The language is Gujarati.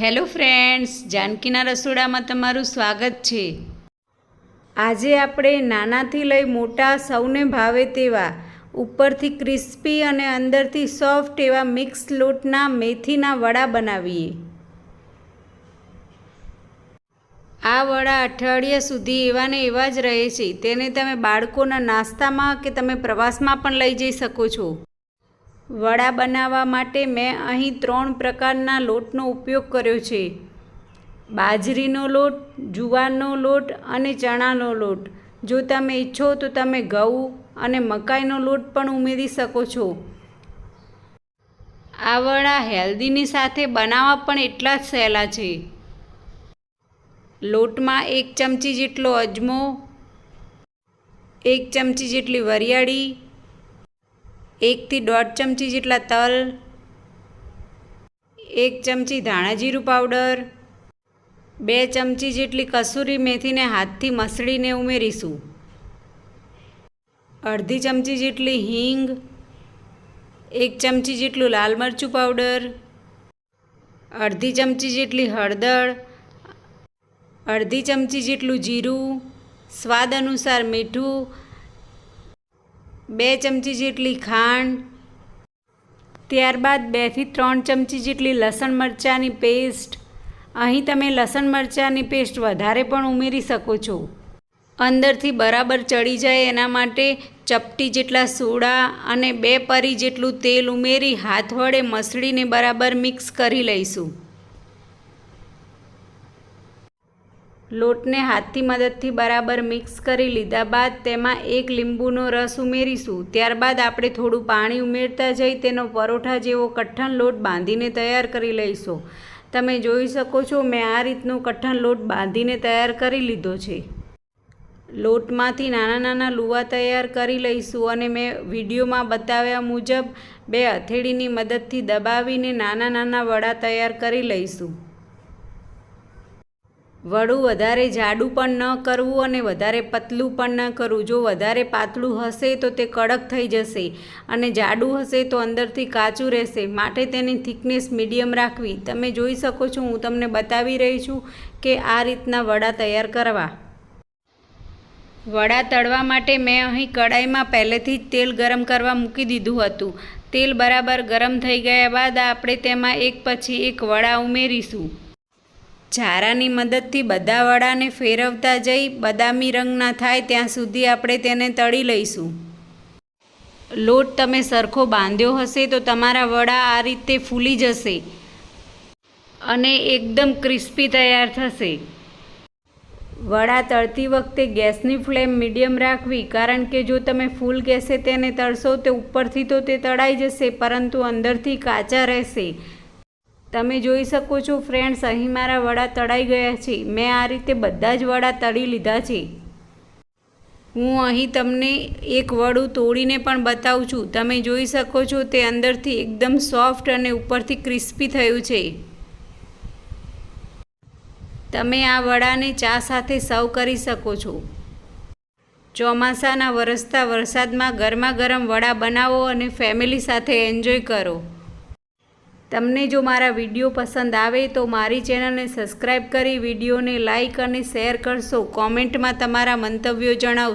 હેલો ફ્રેન્ડ્સ, જાનકીના રસોડામાં તમારું સ્વાગત છે. આજે આપણે નાનાથી લઈ મોટા સૌને ભાવે તેવા, ઉપરથી ક્રિસ્પી અને અંદરથી સોફ્ટ એવા મિક્સ લોટના મેથીના વડા બનાવીએ. આ વડા અઠવાડિયા સુધી એવા ને એવા જ રહે છે. તેને તમે બાળકોના નાસ્તામાં કે તમે પ્રવાસમાં પણ લઈ જઈ શકો છો. વડા બનાવવા માટે મેં અહીં ત્રણ પ્રકારના લોટનો ઉપયોગ કર્યો છે. બાજરીનો લોટ, જુવારનો લોટ અને ચણાનો લોટ. જો તમે ઈચ્છો તો તમે ઘઉં અને મકાઈનો લોટ પણ ઉમેરી શકો છો. આ વડા હેલ્ધીની સાથે બનાવવા પણ એટલા જ સહેલા છે. લોટમાં એક ચમચી જેટલો અજમો, એક ચમચી જેટલી વરિયાળી એકથી દોઢ ચમચી જેટલા તલ, એક ચમચી ધાણા જીરું પાવડર, બે ચમચી જેટલી કસૂરી મેથીને હાથથી મસળીને ઉમેરીશું. અડધી ચમચી જેટલી હિંગ, એક ચમચી જેટલું લાલ મરચું પાવડર, અડધી ચમચી જેટલી હળદર, અડધી ચમચી જેટલું જીરું, સ્વાદ અનુસાર મીઠું બે ચમચી જેટલી ખાંડ, ત્યારબાદ બેથી ત્રણ ચમચી જેટલી લસણ મરચાંની પેસ્ટ. અહીં તમે લસણ મરચાંની પેસ્ટ વધારે પણ ઉમેરી શકો છો. અંદરથી બરાબર ચડી જાય એના માટે ચપટી જેટલા સોડા અને બે પરી જેટલું તેલ ઉમેરી હાથ વડે મસળીને બરાબર મિક્સ કરી લઈશું. લોટને હાથથી મદદથી બરાબર મિક્સ કરી લીધા બાદ તેમાં એક લીંબુનો રસ ઉમેરીશું. ત્યારબાદ આપણે થોડું પાણી ઉમેરતા જઈ તેનો પરોઠા જેવો કઠણ લોટ બાંધીને તૈયાર કરી લઈશું. તમે જોઈ શકો છો મેં આ રીતનો કઠણ લોટ બાંધીને તૈયાર કરી લીધો છે. લોટમાંથી નાના નાના લુવા તૈયાર કરી લઈશું અને મેં વિડીયોમાં બતાવ્યા મુજબ બે હથેળીની મદદથી દબાવીને નાના નાના વડા તૈયાર કરી લઈશું. વડું વધારે જાડું પણ ન કરવું અને વધારે પતલું પણ ન કરવું. જો વધારે પાતળું હશે તો તે કડક થઈ જશે અને જાડું હશે તો અંદરથી કાચું રહેશે. માટે તેની થિકનેસ મીડિયમ રાખવી. તમે જોઈ શકો છો, હું તમને બતાવી રહી છું કે આ રીતના વડા તૈયાર કરવા. વડા તળવા માટે મેં અહીં કડાઈમાં પહેલેથી જ તેલ ગરમ કરવા મૂકી દીધું હતું. તેલ બરાબર ગરમ થઈ ગયા બાદ આપણે તેમાં એક પછી એક વડા ઉમેરીશું. ઝારાની મદદથી બધા વડાને ફેરવતા જઈ બદામી રંગના થાય ત્યાં સુધી આપણે તેને તળી લઈશું. લોટ તમે સરખો બાંધ્યો હશે તો તમારા વડા આ રીતે ફૂલી જશે અને એકદમ ક્રિસ્પી તૈયાર થશે. વડા તળતી વખતે ગેસની ફ્લેમ મીડિયમ રાખવી કારણ કે જો તમે ફૂલ ગેસે તેને તળશો તો ઉપરથી તો તે તળાઈ જશે પરંતુ અંદરથી કાચા રહેશે. તમે જોઈ શકો છો ફ્રેન્ડ્સ અહીં મારા વડા તળાઈ ગયા છે. મેં આ રીતે બધા જ વડા તળી લીધા છે. હું અહીં તમને એક વડું તોડીને પણ બતાવું છું. તમે જોઈ શકો છો તે અંદરથી એકદમ સોફ્ટ અને ઉપરથી ક્રિસ્પી થયું છે. તમે આ વડાને ચા સાથે સર્વ કરી શકો છો. ચોમાસાના વરસતા વરસાદમાં ગરમા ગરમ વડા બનાવો અને ફેમિલી સાથે એન્જોય કરો. તમને જો મારા વીડિયો પસંદ આવે તો મારી ચેનલને સબસ્ક્રાઈબ કરી, વિડીયોને લાઇક અને શેર કરશો. કોમેન્ટમાં તમારા મંતવ્યો જણાવશો.